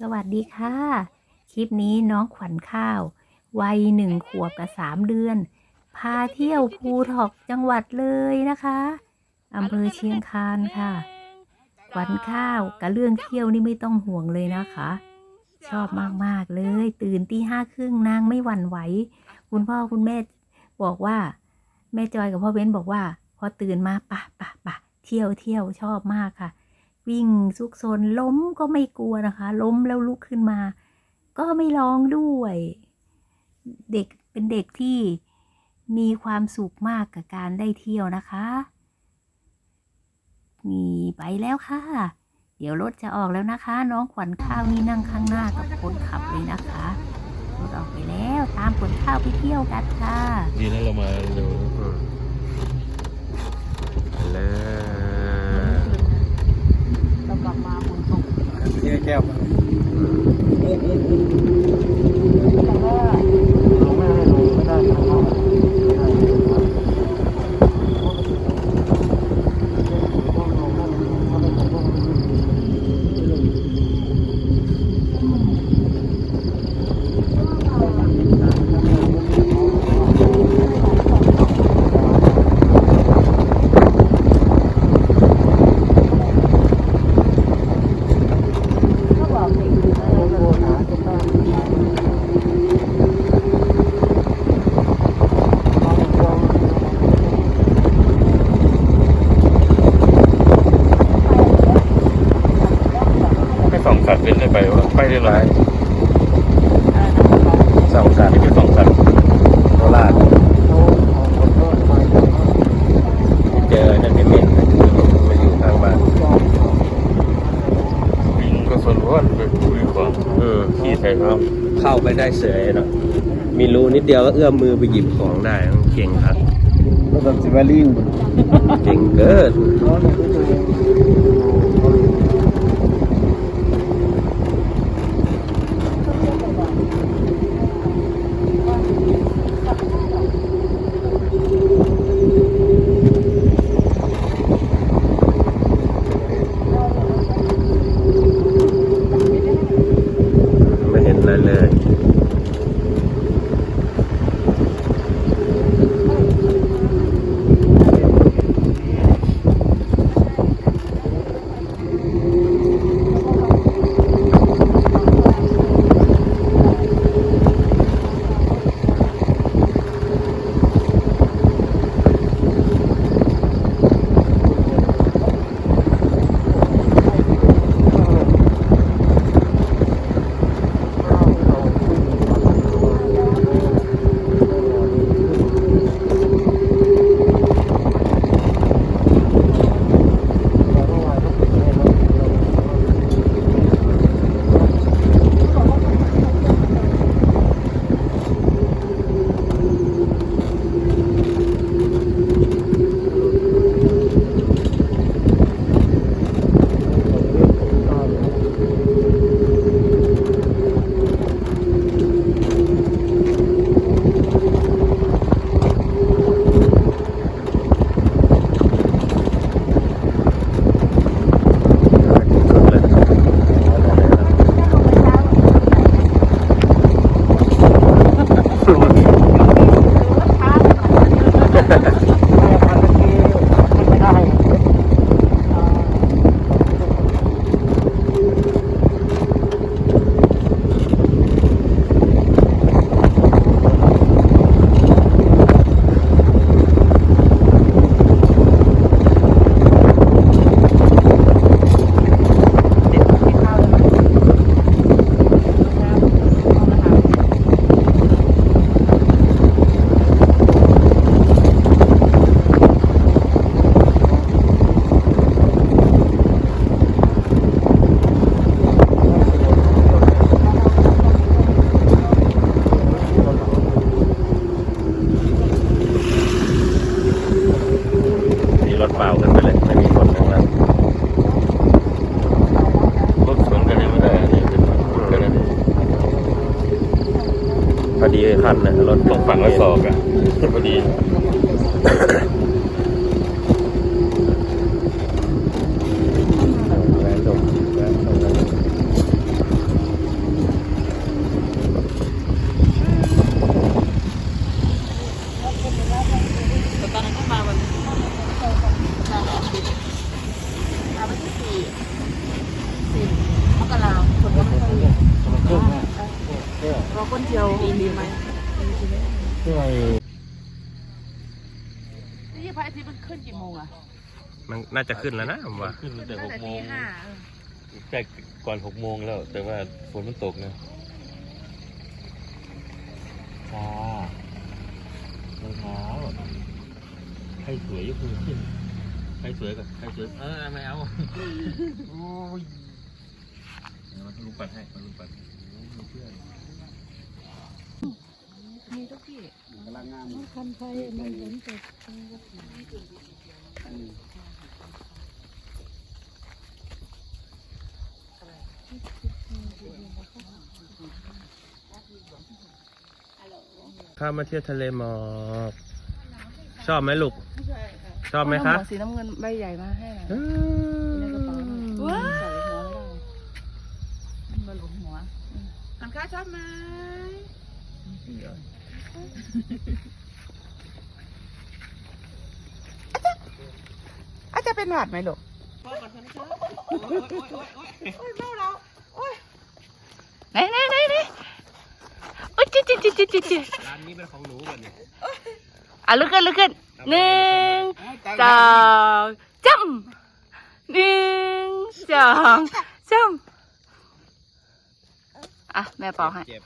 สวัสดีค่ะ คลิปนี้น้องขวัญข้าว วัยหนึ่งขวบกับสามเดือน พาเที่ยวภูทอกจังหวัดเลยนะคะอำเภอเชียงคานค่ะ ขวัญข้าวกับเรื่องเที่ยวนี่ไม่ต้องห่วงเลยนะคะ ชอบมาก ๆ เลย ตื่นตีห้าครึ่งนางไม่หวั่นไหว คุณพ่อคุณแม่บอกว่า แม่จอยกับพ่อเบ้นบอกว่า พอตื่นมาปะปะปะเที่ยวเที่ยวชอบมากค่ะ วิ่งซุกซนล้มก็ไม่กลัวนะคะ ล้มแล้วลุกขึ้นมา ก็ไม่ร้องด้วย เด็กเป็นเด็กที่มีความสุขมากกับการได้เที่ยวนะคะนี่ไปแล้วค่ะ เดี๋ยวรถจะออกแล้วนะคะ น้องขวัญข้าวนี่นั่งข้างหน้ากับคนขับเลยนะคะรถออกไปแล้วตามขวัญข้าวไปเที่ยวกันค่ะ ดีนะเรามาเร็วเลย เรากลับมาฝนต กที่แก้ว สองสัตว์เป็นได้ไปวะไปได้ไรสองสัตว์ที่เป็นสองสัตว์โคราชเจอนั่นเป็นเม่นมาอยู่ข้างบ้านวิ่งก็ส่วนว่าไปคุยของอืมขี่ใส่เขาเข้าไปได้เสยเนาะมีรูนิดเดียวก็เอื้อมมือไปหยิบของได้เก่งครับก็ต้องสิบลิงเก่งเกิน ไปเลยไม่มีคนข้างล่างรถสวนกันยังไม่ได้อันนี้เป็นกันนะพอดีคันนะรถต้องฝั่งละศอกอะพอดี แวะส่งแวะส่ง คนเที่ยวดีไหมช่วยนี่พระอาทิตย์มันขึ้นกี่โมงอะมันน่าจะขึ้นแล้วนะผมว่าขึ้นตั้งแต่หตั้งกแต่โมตีงห้าใกล้ก่อนหกโมงแล้ว แต่ว่าฝนมันตกนะช้ารองเท้าใครสวยยกมือขึ้นใครสวยกับใครสวยเออไม่เอาโอ้ยเดี๋ยวมาลุงปัดให้มาลุงปัดมีเพื่อน มีทุกที่กำลังงามคันไฟมันเห็นแต่ข้ามาเที่ยวทะเลหมอกชอบไหมลูก ชอบไหมคะสีน้ำเงินใบใหญ่มาให้หน่อยอืมในกระเป๋าว้าใส่หัวไม่ได้มันมาหลงหัวคันค้าชอบไหม อาจจะเป็นหวัดไหมลูกไหนไหนไหนไหนโอ้ยจิ๊ดจิ๊ดจิ๊ดจิ๊ดจิ๊ดร้านนี้เป็นของหนูก่อนเนี่ยอะลุกขึ้นลุกขึ้นหนึ่งสองจำหนึ่งสองจำอะแม่เป่าให้ เจ็บ